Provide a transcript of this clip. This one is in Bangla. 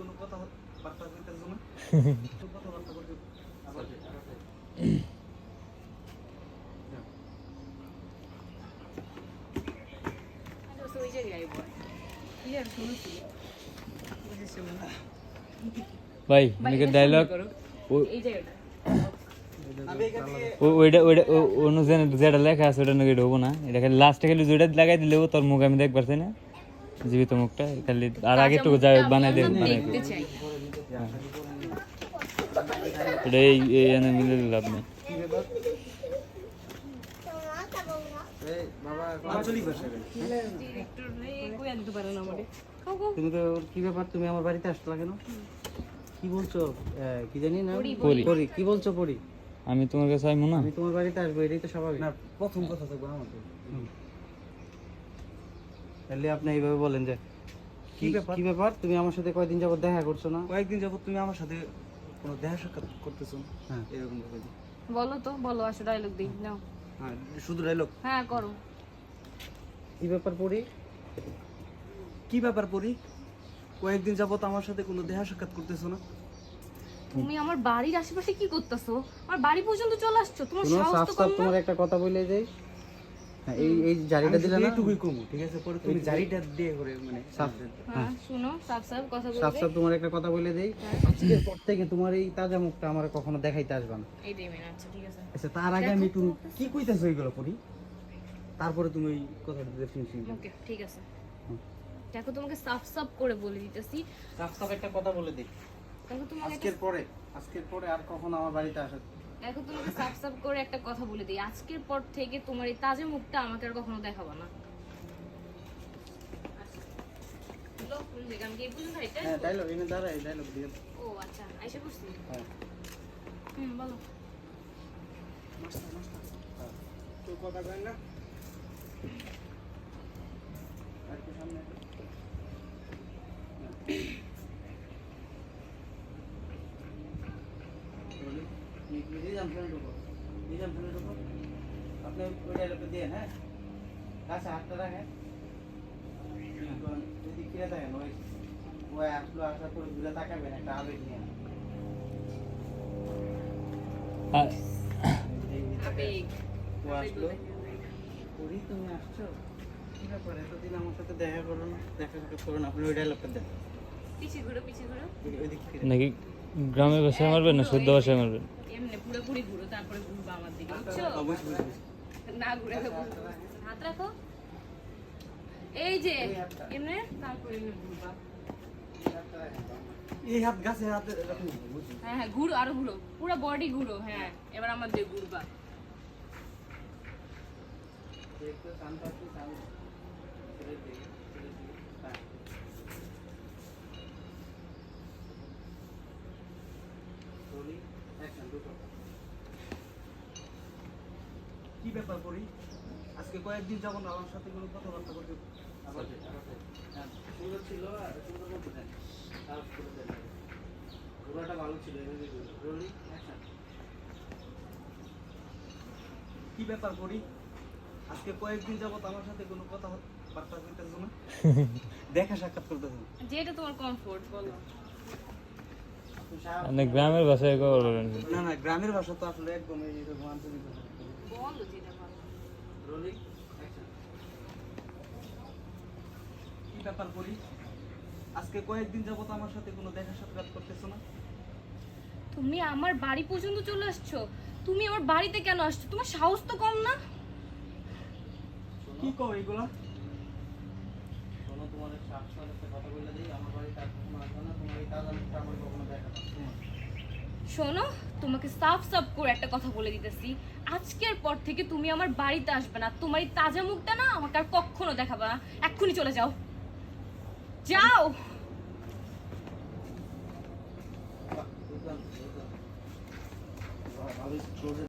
কোনো কথা বার্তা কইতেছো না কথাবার্তা করতে আবার ওই জায়গায় আইবো কি আর শুনছি বুঝেছ না ভাই নাকি ডায়লগ এই জায়গাটা আমি এখান থেকে ওইটা ওইটা ও- অন্য যে- যেটা লেখা আছে ওটা নাকি ঢোবো না এটা খালি লাস্টে খালি যেটা লাগাই দিলেও তোর মুখ আমি দেখতে পারছি না জীবিত মুখটা খালি আর আগে একটু যাই বানাই দে বানাই দে দেখতে চাই। এটা এই এই এনে মিলে লাভ নেই তুমি তো কি ব্যাপার? তুমি আমার বাড়িতে আসলা কেন? কি বলছো? কি জানি না? পরি, কি বলছো পরি আমি তোমার কাছে আইমু না? আমি তোমার বাড়িতে আসব এটাই তো স্বাভাবিক। না প্রথম কথা থাকব আমাদের। তাহলে আপনি এইভাবে বলেন যে কি ব্যাপার? কি ব্যাপার? তুমি আমার সাথে কয়দিন যাবত দেখা করছ না? কয়েকদিন যাবত তুমি আমার সাথে কোনো দেখা সাক্ষাৎ করতেছো? না হ্যাঁ। এরকম ভাবে। বলো তো বলো আসো ডায়লগ দিই নাও। হ্যাঁ শুধু ডায়লগ হ্যাঁ করো। কি ব্যাপার পরি? কি ব্যাপার পরি? কয়েকদিন যাবত আমার সাথে কোনো দেখা সাক্ষাৎ করতেছো না? তুমি আমার বাড়ির আশেপাশে কি করতেছো? আমার বাড়ি পর্যন্ত চলে আসছো তোমার সাহস তো কম না? তোমার একটা কথা বলে যাই এই এই জারিটা দিলে না? এইটুকুই কমু ঠিক আছে? পরে তুমি জারিটা দিয়ে করে মানে সাফ হ্যাঁ শুনো সাফ সাফ কথা সাফ বলবে। সাফ তোমার একটা কথা বলে দেই। আজকের পর থেকে তোমার এই তাজা মুখটা আমার কখনো দেখাইতে আসবে না। মেনে আচ্ছা ঠিক আছে। আচ্ছা তার আগে আমি একটু কি কইতেছো এইগুলো পড়ি তারপরে তুমি ওই কথাটা ফিনিশিং ওকে ঠিক আছে। দেখো তোমাকে সাফ সাফ করে বলে দিতেছি। সাফ সাফ একটা কথা বলে দিই। দেখো তোমাকে আজকের পরে আজকের পরে আর কখনো আমার বাড়িতে আসা দেখো তোমাকে সাফ সাফ করে একটা কথা বলে দিই। আজকের পর থেকে তোমার এই তাজে মুখটা আমাকে আর কখনো দেখাবো না। হ্যাঁ ও আচ্ছা আইসা করছি হ্যাঁ। হুম বলো। তোর কথা না আর একটু সামনে আসো। বলি, নি- নিজাম ফেলে ঢুকো। নিজাম ফেলে ঢুকো। আপনি ওই ডায়লগটা দিয়ে হ্যাঁ কাছে হাতটা রাখেন এখন যদি ফিরে থাকেন ওই ওই আসলো আসার পরে ঘুরে তাকাবেন একটা আবেগ নিয়ে আ- এই আবেগ ও আসলো করি তুমি আসছো কি ব্যাপার এতদিন আমার সাথে দেখা করো না দেখা সাক্ষাৎ করো না আপনি ওই ডায়লগটা দেন পিছিয়ে ঘুরো পিছিয়ে ঘুরো ওই- ওইদিকে ফিরে নাকি গ্রামের ভাষায় মারবেন না শুদ্ধ ভাষায় মারবেন? এমনি পুরোপুরি ঘুরো তারপরে ঘুরবা আমার দিকে। বুঝছ না ঘুরে তো। হাত রাখো। এই যে এমনি? তারপরে ঘুরবা। এই হাত গাছে হাতে রাখুন হ্যাঁ হ্যাঁ ঘুরো আরও ঘুরো। পুরো বডি ঘুরো হ্যাঁ। এবার আমার দিয়ে ঘুরবা। একটু শান্ত আছি শান্ত। কি ব্যাপার পরি? আজকে কয়েকদিন যাবত আমার সাথে কোনো কথাবার্তা করতে। হ্যাঁ, সুন্দর ছিল আর সুন্দর করতে দেন সাহস করে দেন ঘোড়াটা ভালো ছিল এভাবে রোলি অ্যাকশন কি ব্যাপার পরি? আজকে কয়েকদিন যাবত আমার সাথে কোনো কথা বার্তা কইতেছো না। দেখা সাক্ষাৎ করতেছো যেটা তোমার কমফোর্ট বলো। মানে গ্রামের ভাষায় কথা না না গ্রামের ভাষা তো আসলে একদম আঞ্চলিক ভাষা। অ্যাকশন কি ব্যাপার করি? আজকে কয়েকদিন যাবত আমার সাথে কোনো দেখা সাক্ষাৎ করতেছো না? তুমি আমার বাড়ি পর্যন্ত চলে আসছো? তুমি আমার বাড়িতে কেন আসছো? তোমার সাহস তো কম না? কি কও এগুলা? তোমার সাত সাল কথা বলে দিই আমার বাড়িতে আর কখনো আসবে না তোমার এই তাজা মুখটা আমার কখনো দেখা শোনো তোমাকে সাফ সাফ করে একটা কথা বলে দিতেছি। আজকের পর থেকে তুমি আমার বাড়িতে আসবে না তোমার এই তাজা মুখটা না আমাকে আর কখনো দেখাবে না। এক্ষুনি চলে যাও। যাও।